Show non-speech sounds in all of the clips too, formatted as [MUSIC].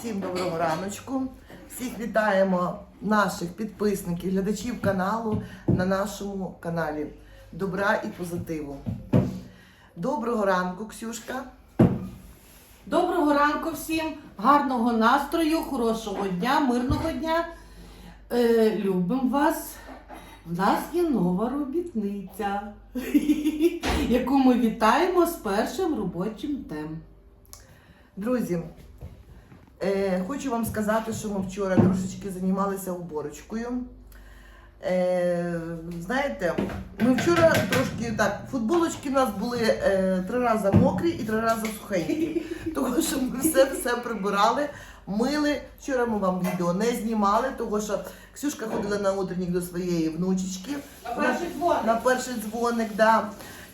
Всім доброго раночку. Всіх вітаємо наших підписників, глядачів каналу на нашому каналі. Добра і позитиву. Доброго ранку, Ксюшка. Доброго ранку всім, гарного настрою, хорошого дня, мирного дня. Е, любимо вас. В нас є нова робітниця, [LAUGHS] яку ми вітаємо з першим робочим днем. Друзі, е, хочу вам сказати, що ми вчора трошечки займалися уборочкою. Е, знаєте, ми вчора трошки так, футболочки у нас були е, три рази мокрі і три рази сухенькі. [LAUGHS] Тому що ми все все прибирали, мили. Вчора ми вам відео не знімали, тому що Ксюшка ходила на утренник до своєї внучечки. дзвоник. На перший дзвоник, да.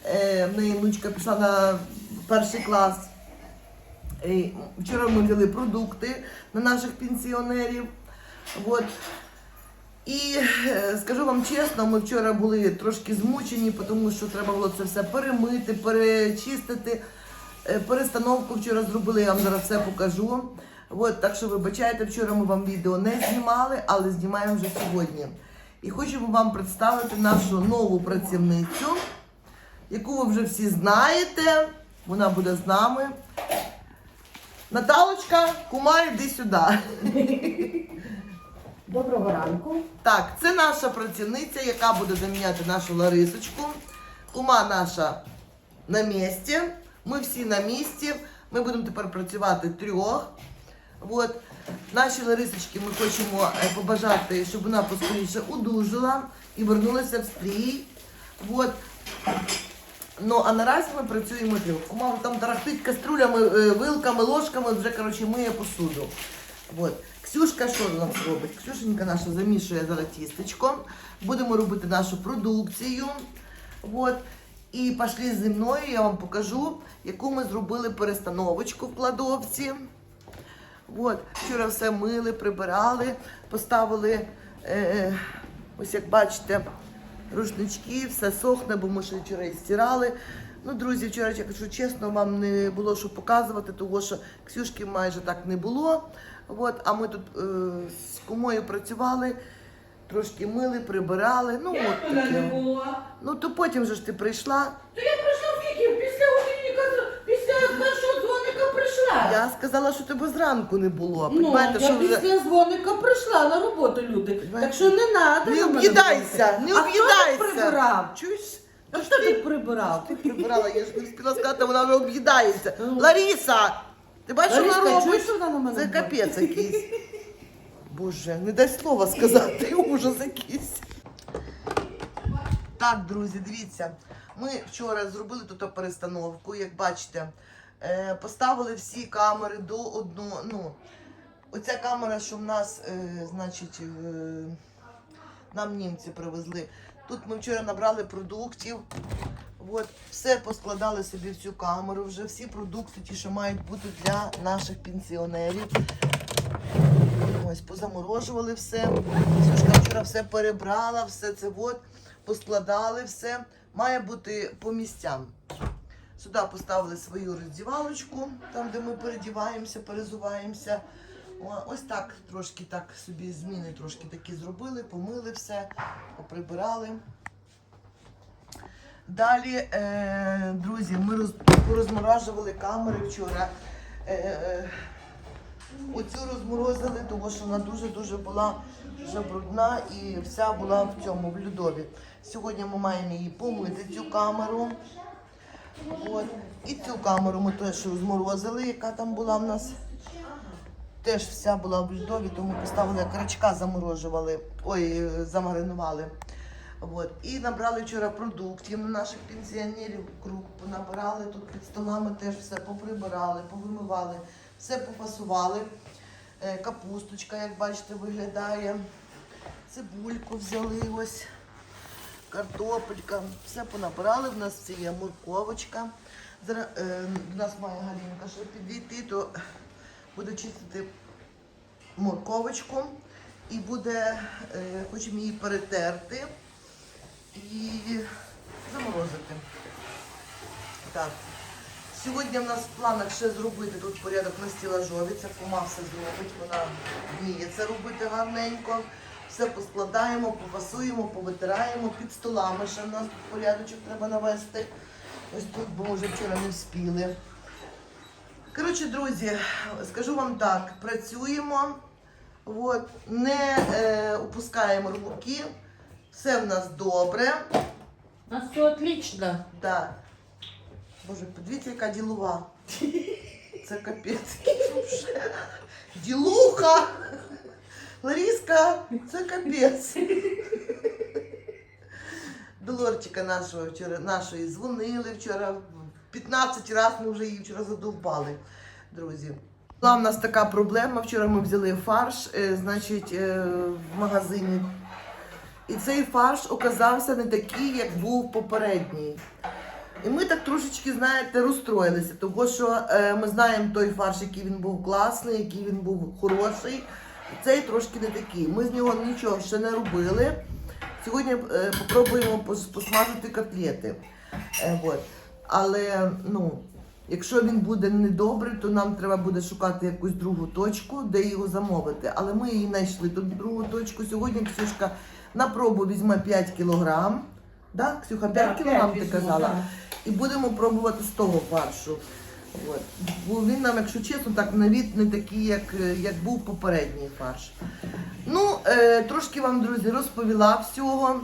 Е, в неї внучка пішла на перший клас. Вчора ми взяли продукти на наших пенсіонерів. От. І е, скажу вам чесно, ми вчора були трошки змучені, тому що треба було це все перемити, перечистити. Е, Перестановку вчора зробили, я вам зараз все покажу. От, так що вибачайте, вчора ми вам відео не знімали, але знімаємо вже сьогодні. І хочемо вам представити нашу нову працівницю, яку ви вже всі знаєте. Вона буде з нами. Наталочка, кума, йди сюди. Доброго ранку. Так, це наша працівниця, яка буде заміняти нашу Ларисочку. Кума наша на місці. Ми всі на місці. Ми будемо тепер працювати трьох. От. Нашій Ларисочці ми хочемо е, побажати, щоб вона поскоріше одужала і вернулася в стрій. От. Ну, а наразі ми працюємо трьох. Кума там тарахтить каструлями, е, вилками, ложками, вже коротше, миє посуду. От. Ксюшка що у нас робить? Ксюшенька наша замішує зараз тістечко. Будемо робити нашу продукцію. От. І пішли зі мною, я вам покажу, яку ми зробили перестановочку в кладовці. От. Вчора все мили, прибирали, поставили, е, ось як бачите, рушнички, все сохне, бо ми ще вчора і стирали. Ну, друзі, вчора, я кажу чесно, вам не було що показувати, тому що Ксюшки майже так не було. От, а ми тут е, з кумою працювали, трошки мили, прибирали. Ну, от таке. була? Ну, то потім же ж ти прийшла. То я прийшла в віків, після годинника, після першого дзвоника прийшла. Я сказала, що тебе зранку не було. Ну, я що вже... після дзвоника прийшла на роботу, люди. Так що не треба. Не об'їдайся, не А хто об'їдайся. тут прибирав? Чуєш? А хто тут прибирав? Ти прибирала, я ж не встигла сказати, вона вже об'їдається. Ну. Ларіса, ти бачиш, що Лариска, вона робить? що вона на мене Це говорить? капець якийсь. Боже, не дай слова сказати, [LAUGHS] ужас якийсь. Так, друзі, дивіться. Ми вчора зробили тут перестановку, як бачите. Е, поставили всі камери до одного. Ну, оця камера, що в нас, е, значить, е, нам німці привезли. Тут ми вчора набрали продуктів. От, все поскладали собі в цю камеру. Вже всі продукти, ті, що мають бути для наших пенсіонерів. Ось, позаморожували все. Сюшка вчора все перебрала, все це от, поскладали все. Має бути по місцям. Сюди поставили свою роздівалочку, там, де ми передіваємося, перезуваємося. Ось так трошки так собі зміни трошки такі зробили, помили все, поприбирали. Далі, е, друзі, ми роз, порозморажували камери вчора. Е, е, оцю розморозили, тому що вона дуже-дуже була вже брудна і вся була в цьому, в льодові. Сьогодні ми маємо її помити, цю камеру. От. І цю камеру ми теж розморозили, яка там була в нас. Теж вся була в льдові, тому поставили крачка, заморожували, ой, замаринували. От. І набрали вчора продуктів на наших пенсіонерів, круг понабирали тут під столами, теж все поприбирали, повимивали, все попасували. Е, Капусточка, як бачите, виглядає. Цибульку взяли ось, картопелька, все понабирали. В нас це є морковочка. Зараз е, до нас має Галінка ще підійти, то буде чистити морковочку і буде, е, хочемо її перетерти і заморозити. Так. Сьогодні в нас в планах ще зробити тут порядок на стілажові. Це кума все зробить, вона вміє це робити гарненько. Все поскладаємо, попасуємо, повитираємо. Під столами ще в нас тут порядочок треба навести. Ось тут, бо вже вчора не вспіли. Коротше, друзі, скажу вам так, працюємо, от, не е, опускаємо руки, все в нас добре. У нас все отлично. Так. Боже, подивіться, яка ділова. [LAUGHS] Це капець. Ділуха! Ларіска, це капець. До Лорчика нашого вчора нашої дзвонили вчора. 15 разів ми вже її вчора задовбали, друзі. Була в нас така проблема. Вчора ми взяли фарш, е, значить, е, в магазині. І цей фарш оказався не такий, як був попередній. І ми так трошечки, знаєте, розстроїлися, тому що е, ми знаємо той фарш, який він був класний, який він був хороший. Цей трошки не такий. Ми з нього нічого ще не робили. Сьогодні е, попробуємо посмажити котлети. Е, от. Але ну, якщо він буде недобрий, то нам треба буде шукати якусь другу точку, де його замовити. Але ми її знайшли. Тут другу точку. Сьогодні Ксюшка на пробу візьме 5 кілограм. Да, Ксюха, 5 кілограм ти казала. І будемо пробувати з того фаршу. От. Бо він нам, якщо чесно, так на від не такий, як, е, як був попередній фарш. Ну, е, трошки вам, друзі, розповіла всього.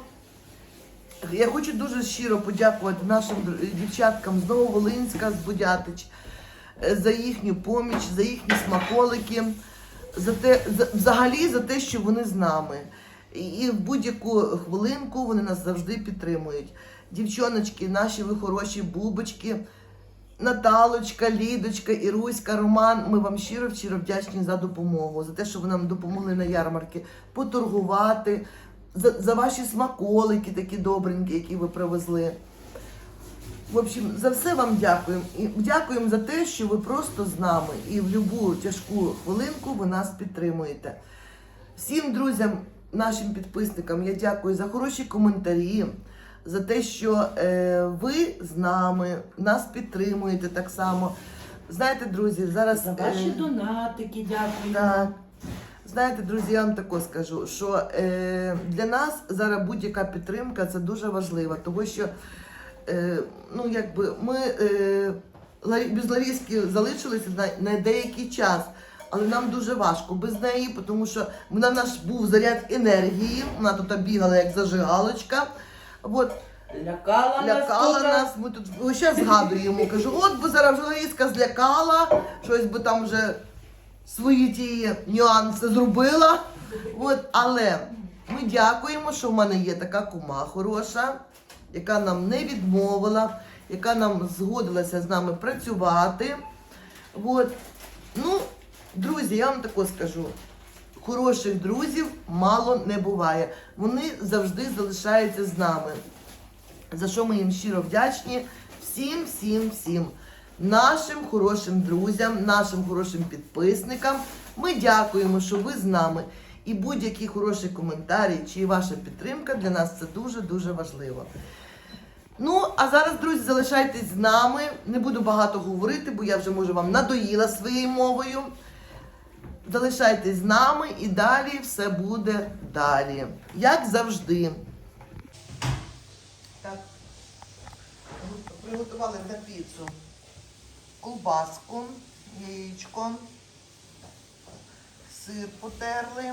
Я хочу дуже щиро подякувати нашим дівчаткам з Нововолинська, з Будятич, е, за їхню поміч, за їхні смаколики, за те, за, взагалі за те, що вони з нами. І в будь-яку хвилинку вони нас завжди підтримують. Дівчоночки, наші ви хороші бубочки, Наталочка, Лідочка, Іруська, Роман. Ми вам щиро щиро вдячні за допомогу, за те, що ви нам допомогли на ярмарки поторгувати, за, за ваші смаколики такі добренькі, які ви привезли. В общем, за все вам дякуємо. І дякуємо за те, що ви просто з нами і в будь-яку тяжку хвилинку ви нас підтримуєте. Всім друзям, нашим підписникам, я дякую за хороші коментарі, за те, що е, ви з нами, нас підтримуєте так само. Знаєте, друзі, зараз За ваші е, донатики, дякую. так. Знаєте, друзі, я вам тако скажу, що е, для нас зараз будь-яка підтримка це дуже важливо, тому що е, ну, якби ми е, без Ларіски залишилися на, на деякий час, але нам дуже важко без неї, тому що вона наш був заряд енергії, вона тут бігала як зажигалочка. От, Лякала, лякала тут. нас. Ми тут ще згадуємо. Кажу, от би зараз журналістка злякала, щось би там вже свої ті нюанси зробила. От, але ми дякуємо, що в мене є така кума хороша, яка нам не відмовила, яка нам згодилася з нами працювати. От. Ну, друзі, я вам тако скажу. Хороших друзів мало не буває. Вони завжди залишаються з нами за що ми їм щиро вдячні всім, всім, всім нашим хорошим друзям, нашим хорошим підписникам. Ми дякуємо, що ви з нами. І будь-які хороші коментарі чи ваша підтримка для нас це дуже-дуже важливо. Ну, а зараз, друзі, залишайтесь з нами. Не буду багато говорити, бо я вже може вам надоїла своєю мовою. Залишайтесь з нами і далі все буде далі. Як завжди. Так. Приготували на піцу колбаску, яєчко, сир потерли,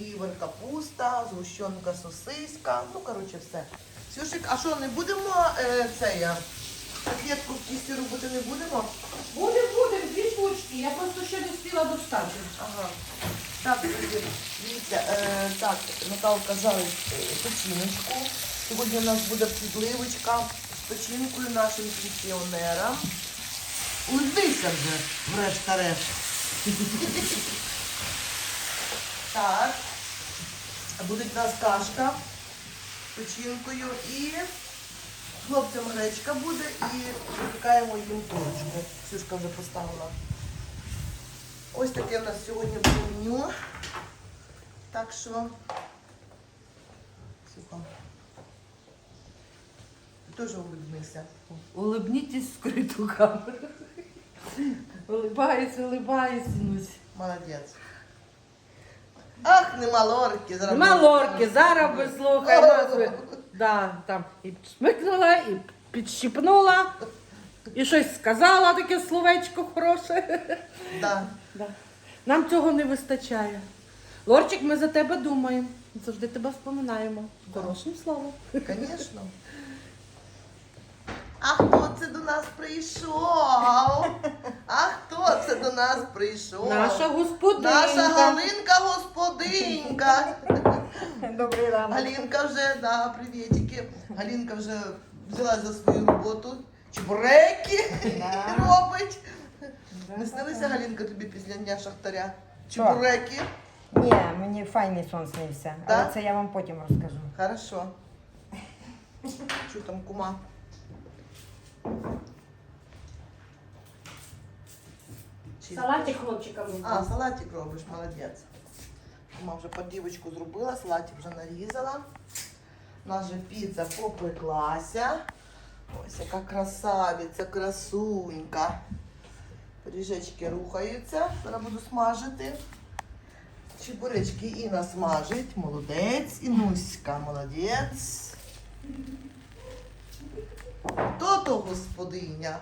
лівер капуста, згущенка сосиска. Ну, коротше, все. Сюшик, а що, не будемо е, це я? Котлетку в тісті робити не будемо? Штучки. Я просто ще не встигла достати. Ага. Так, друзі, дивіться, е, так, Наталка жарить е, печіночку. Сьогодні у нас буде підливочка з печінкою нашим пенсіонерам. Улыбися вже, врешта-решт. Так. Буде у нас кашка з печінкою і хлопцям гречка буде і випікаємо їм курочку. Ксюшка вже поставила. Ось таке у нас сьогодні було меню. Так що. Сухо. Ти теж улыбнися. Улыбнитесь в скриту камеру. Улыбаюсь, улыбаюсь, Нусь. Молодець. Ах, нема лорки. зараз Нема буде. лорки, зараз би слухай назви. Да, там і шмикнула, і підщипнула, і щось сказала таке словечко хороше. Да. Да. Нам цього не вистачає. Лорчик, ми за тебе думаємо. Завжди тебе вспоминаємо. Хорошим словом. Звісно. [LAUGHS] А хто це до нас прийшов? А хто це до нас прийшов? Наша господинка. Наша Галинка господинька. [LAUGHS] Добрий ранок. Галінка вже, да, привітики. Галінка вже взяла за свою роботу. Чебуреки Да. [LAUGHS] робить. Не снилися. Галінка, тобі після дня шахтаря? Що? Чебуреки. Ні, мені файний сон снився, Да? але це я вам потім розкажу. Хорошо. Що там кума? Чи- Салатик хлопчикам. А, салатик робиш, молодець. Кума вже подівочку зробила, салатик вже нарізала. У нас же піца попеклася. Ось яка красавиця, красунька. Пиріжечки рухаються. Зараз буду смажити. Чебуречки Інна смажить. Молодець. Інуська, молодець. Хто то господиня?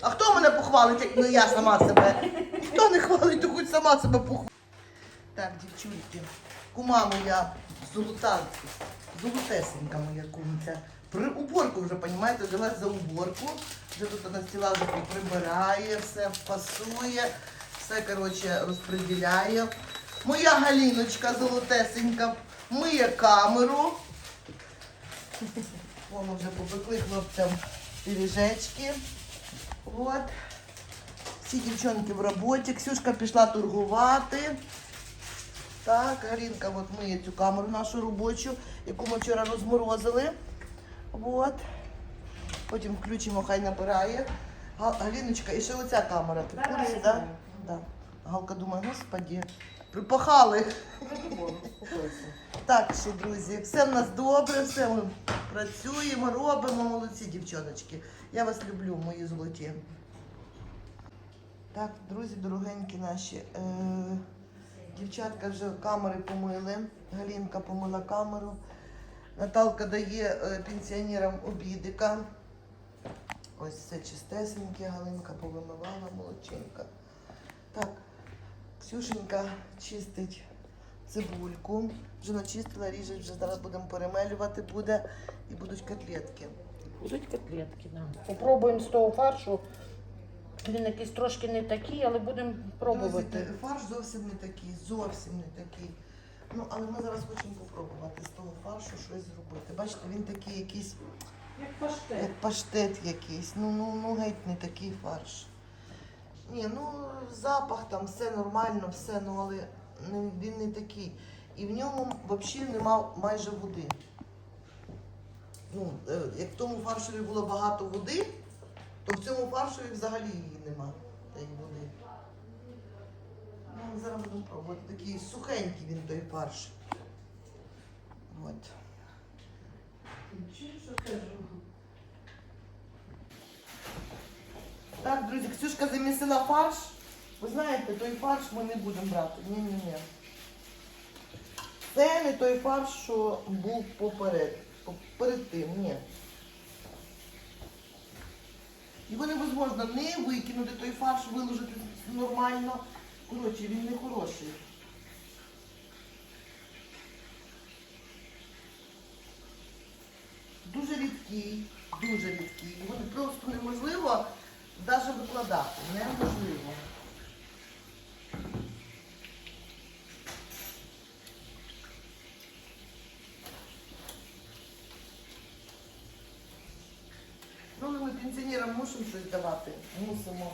А хто мене похвалить, як не я сама себе? Хто не хвалить, то хоч сама себе похвалить. Так, дівчульки, кума моя золота, золотесенька моя кумця. При уборку вже, розумієте, взялась за уборку. Вже тут на стіла прибирає, все пасує, все, коротше, розподіляє. Моя Галіночка золотесенька миє камеру. Воно вже попекли хлопцям пиріжечки. От. Всі дівчонки в роботі. Ксюшка пішла торгувати. Так, Галінка от миє цю камеру нашу робочу, яку ми вчора розморозили. От. Потім включимо, хай набирає. Га- Галіночка, і ще оця камера. Ти в курсі, да? Да. Галка думає, господі, припахали. Так що, друзі, все в нас добре, все ми працюємо, робимо, молодці, дівчоночки. Я вас люблю, мої золоті. Так, друзі, дорогенькі наші. Е, дівчатка вже камери помили. Галінка помила камеру. Наталка дає е, пенсіонерам обідика. Ось все чистесеньке, Галинка повимивала, молодчинка. Так, Ксюшенька чистить цибульку. Вже начистила, ріже, вже зараз будемо перемелювати буде і будуть котлетки. Будуть котлетки, да. Попробуємо з того фаршу. Він якийсь трошки не такий, але будемо пробувати. Друзі, фарш зовсім не такий, зовсім не такий. Ну, але ми зараз хочемо попробувати з того фаршу щось зробити. Бачите, він такий якийсь, Як паштет. як паштет якийсь. Ну, ну, ну геть не такий фарш. Ні, ну запах там все нормально, все, ну але він не такий. І в ньому взагалі нема майже води. Ну, е, як в тому фаршові було багато води, то в цьому фаршові взагалі її нема, тієї води. Ну, зараз будемо пробувати. Такий сухенький він той фарш. От. Так, друзі, Ксюшка замісила фарш. Ви знаєте, той фарш ми не будемо брати. Ні-ні-ні. Це не той фарш, що був поперед. Перед тим, ні. Його невозможно не викинути, той фарш виложити нормально. Коротше, він не хороший. Дуже рідкий, дуже рідкий. Його просто неможливо навіть викладати. Неможливо. Ну, ми пенсіонерам мусимо щось давати. Мусимо.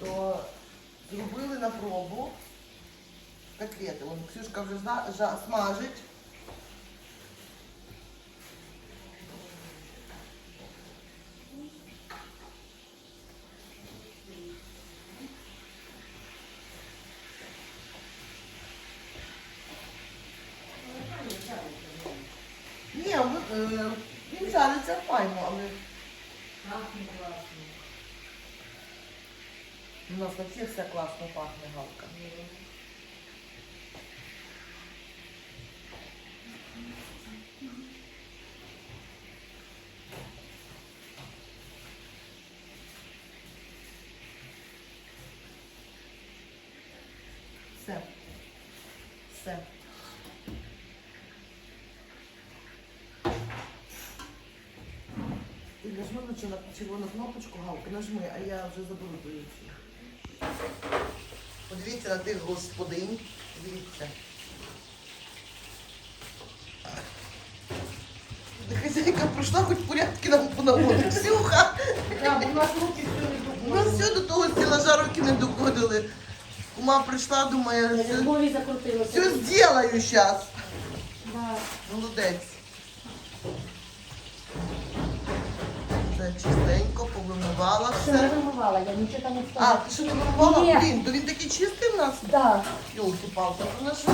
То зробили на пробу котлети. Вон Ксюшка вже зна- смажить. Ні, ми, е, він жарить У нас вообще все класно пахне галка. Все. Все. Ти нажми на червону кнопочку, Галка, нажми, а я вже заберу твою цю. Подивіться на тих господинь. Дивіться. Хазяйка прийшла, хоч порядки нам понаводить. Ксюха! Так, у нас руки все не У нас все до того стелажа руки не доходили. Кума прийшла, думає, все, Любові закрутилося. все зроблю зараз. Да. Молодець. Все чистенько, повимивала Ще не все. вимивала, я нічого там не А, встала. ти що не вимивала? Ні. Блін, то він такий чистий в нас? Да. Йолки-палки, у нас що?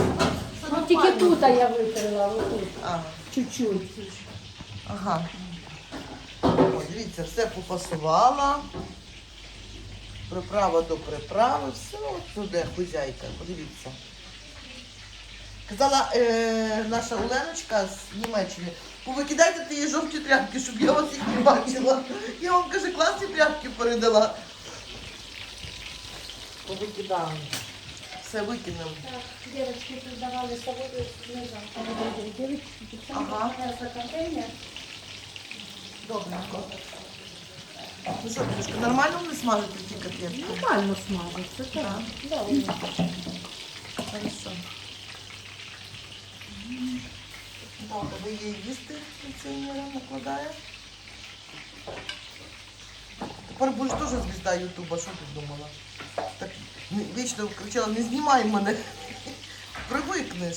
Ну тільки нормально. тут я витерла, отут. Ага. Чуть-чуть. Ага. Ой, дивіться, все попасувала. Приправа до приправи, все от туди, хузяйка, подивіться. Казала е, наша Оленочка з Німеччини, повикидайте ті жовті тряпки, щоб я вас їх не бачила. Я вам каже, класні тряпки передала. Повикидали. Все викинемо. Так, девочки тут з собою, девочки, Ага. принесла контейнер. Добренько. Ну що, Кирюшка, нормально вони смажать ті котлетки? Нормально смажиться, так. Да, вони. Хорошо. Так, ви її їсти контейнером накладає? Тепер будеш теж звізда Ютуба, що ти думала? Так вічно кричала, не знімай мене. Привикнеш.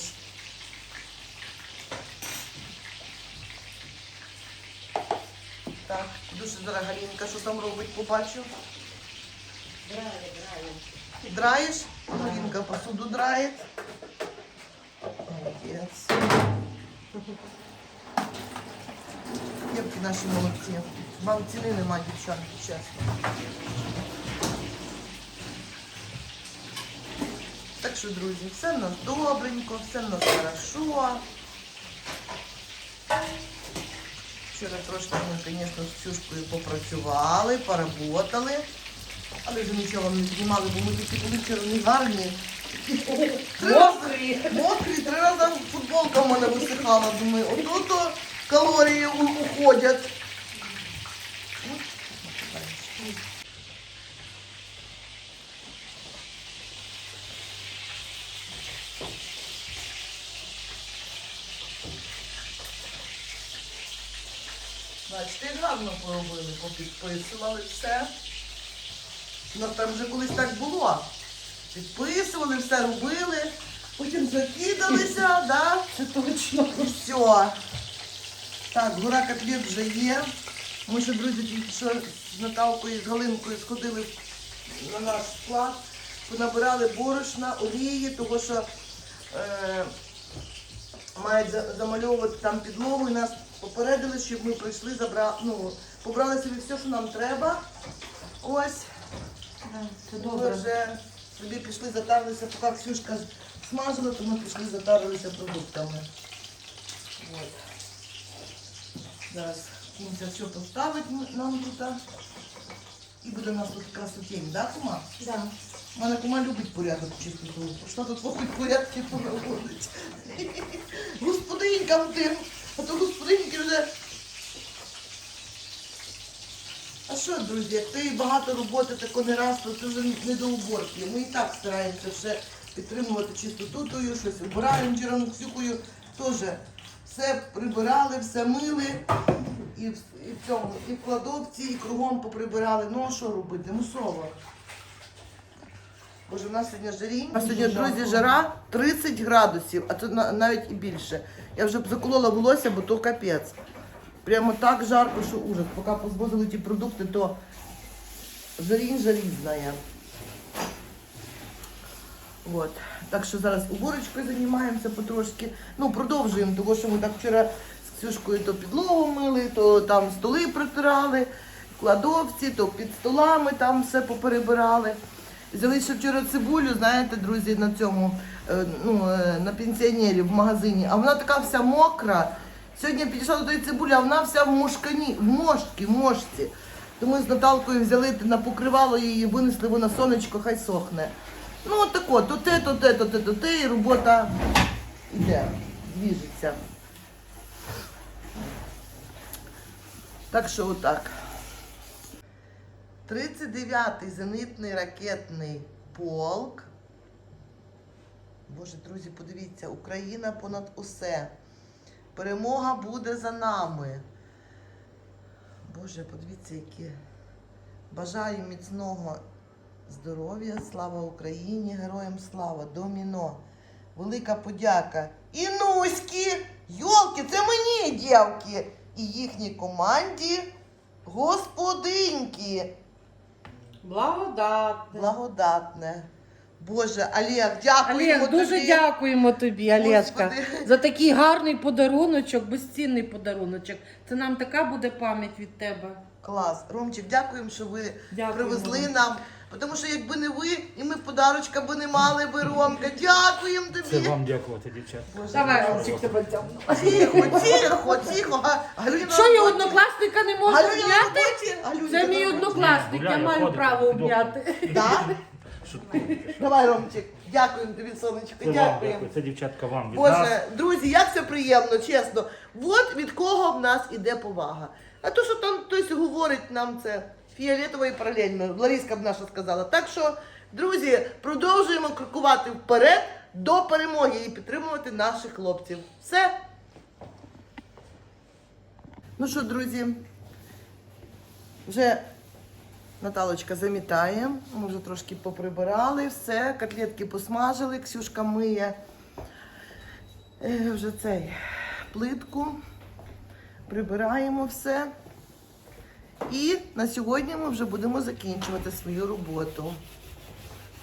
Так, дуже зараз Галінка, що там робить, побачу. Драєш? Галінка посуду драє. Молодець. Дівки наші молодці. Вам ціни нема, дівчатки, чесно. Так що, друзі, все в нас добренько, все в нас хорошо. Вчора трошки ми, звісно, з Ксюшкою попрацювали, поработали. Але вже нічого не знімали, бо ми такі були вчора не гарні. Мокрі. Мокрі, три рази футболка в мене висихала. Думаю, ото калорії уходять. Бачите, гарно поробили, попідписували все. Ну там вже колись так було. Підписували, все робили, потім закидалися, да? Це точно. І все. Так, гора котлет вже є. Ми ще, друзі, тільки що з Наталкою з Галинкою сходили на наш склад, понабирали борошна, олії, тому що е, мають замальовувати там підлогу і нас попередили, щоб ми прийшли, забрали, ну, побрали собі все, що нам треба. Ось. Це Ми вже собі пішли, затарилися, поки Ксюшка смажила, то ми пішли, затарилися продуктами. От. Зараз кумця все поставить нам тут. І буде у нас тут красотень, да, кума? Да. У мене кума любить порядок чистоту. Що тут хоч порядки понаводить. [LAUGHS] Господинькам тим. А то господиньки вже. А що, друзі, як ти багато роботи тако не раз, то це вже не до уборки. Ми і так стараємося все підтримувати чистотою, щось убираємо вчора Ксюхою теж все прибирали, все мили. І в, і в цьому, і в кладовці, і кругом поприбирали. Ну а що робити? Мусово. Боже, у нас сьогодні жарінь. А сьогодні, друзі, жара 30 градусів, а то навіть і більше. Я вже заколола волосся, бо то капець. Прямо так жарко, що ужас. Поки позвозили ті продукти, то жарінь жарізна. От. Так що зараз уборочкою займаємося потрошки. Ну, продовжуємо, тому що ми так вчора з Ксюшкою то підлогу мили, то там столи протирали, кладовці, то під столами там все поперебирали. Взяли ще вчора цибулю, знаєте, друзі, на цьому, е, ну, е, на пенсіонері в магазині, а вона така вся мокра. Сьогодні підійшла до тої цибулі, а вона вся в мошкані, в мошці, в мошці. Тому з Наталкою взяли на покривало її, винесли вона сонечко, хай сохне. Ну, от тако, то те, то те, то те, то те, і робота йде, двіжиться. Так що отак. 39-й зенитний ракетний полк. Боже, друзі, подивіться, Україна понад усе. Перемога буде за нами. Боже, подивіться, які. Бажаю міцного здоров'я, слава Україні, героям слава, доміно. Велика подяка. Інуськи! Йолки, це мені, дівки! І їхній команді господинки. Благодатне. Благодатне. Боже, Олег, дякуємо Олег, дуже тобі. дякуємо тобі, Олежка, за такий гарний подаруночок, безцінний подаруночок. Це нам така буде пам'ять від тебе. Клас. Ромчик, дякуємо, що ви Дякуємо. привезли нам. Тому що якби не ви, і ми подарочка би не мали би, Ромка. Дякуємо тобі. Це вам дякувати, дівчата. Давай. Ромчик, тебе тягну. Тихо, тихо, тихо. Га- Що я однокласника не можу Галюня на обняти? роботі. Це на мій роботі. однокласник, я маю ходить, право обняти. Да? Давай, Ромчик. Дякуємо тобі, сонечко. Це вам Дякуємо. дякую. Це дівчатка вам від нас. Боже, друзі, як це приємно, чесно. От від кого в нас іде повага. А то, що там хтось говорить нам це фіолетово і паралельно, Ларіска б наша сказала. Так що, друзі, продовжуємо крокувати вперед до перемоги і підтримувати наших хлопців. Все. Ну що, друзі, вже Наталочка замітає. Ми вже трошки поприбирали все, котлетки посмажили, Ксюшка миє. Е, вже цей плитку, прибираємо все. І на сьогодні ми вже будемо закінчувати свою роботу.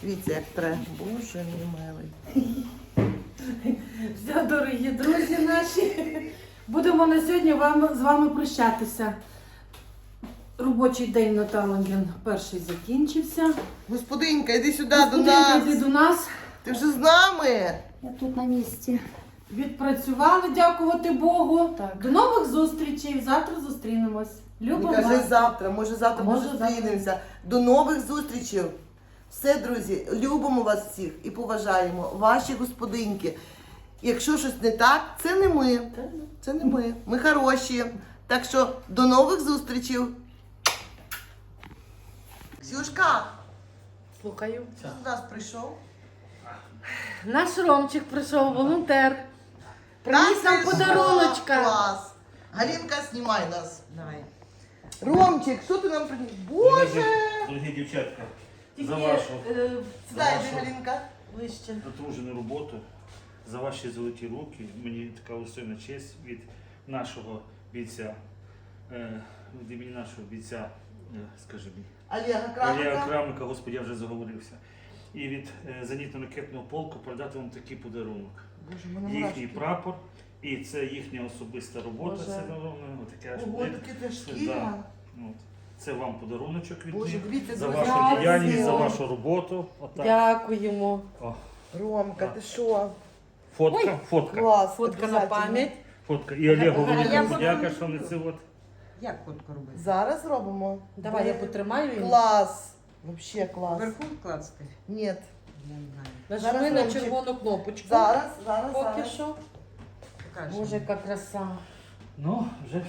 Дивіться, як тре. Боже мій милий. Все, дорогі друзі наші. Будемо на сьогодні вам, з вами прощатися. Робочий день на Таленген перший закінчився. Господинка, йди сюди до Господинка, нас. йди до нас. Ти вже з нами. Я тут на місці. Відпрацювали, дякувати Богу. Так. До нових зустрічей. Завтра зустрінемось. Любимо Не кажи вас. завтра, може завтра може, завтра. зустрінемося. До нових зустрічей. Все, друзі, любимо вас всіх і поважаємо. Ваші господинки. Якщо щось не так, це не ми. Це не ми. Ми хороші. Так що до нових зустрічей. Ксюшка, Слухаю. хто до нас прийшов? Наш Ромчик прийшов, волонтер. Приніс нам подаруночка. Клас. Галінка, знімай нас. Давай. Ромчик, що ти нам приніс? Боже! Дорогі дівчатка, за вашу е, Сідай, Галінка. ближче. затружену роботу, за ваші золоті руки. Мені така особливна честь від нашого бійця, е, від імені нашого бійця, е, скажи мені, Олега Олега Кравика. Крамника, Господи, я вже заговорився. І від е, зенітно-ракетного полку передати вам такий подарунок. Боже, мене Їхній мурашки. прапор, і це їхня особиста робота. Боже. Це ну, таке Ого. Да. От. Це вам подаруночок від Боже, них, дивіться, за друзі. вашу Дякую. діяльність, за вашу роботу. Отак. Дякуємо. О, Ромка, ти що? фотка, фотка. Клас. Фотка на пам'ять. Фотка. І Олегу Галя, велика я подяка, що вони це от. Як фотку робити? Зараз робимо. Давай я потримаю її. Клас. Вообще клас. Вверху клацати? Ні. Я не знаю. Нажми Зараз, на червону кнопочку. Зараз, зараз, Поки зараз. що. Покажемо. Боже, яка краса. Ну, вже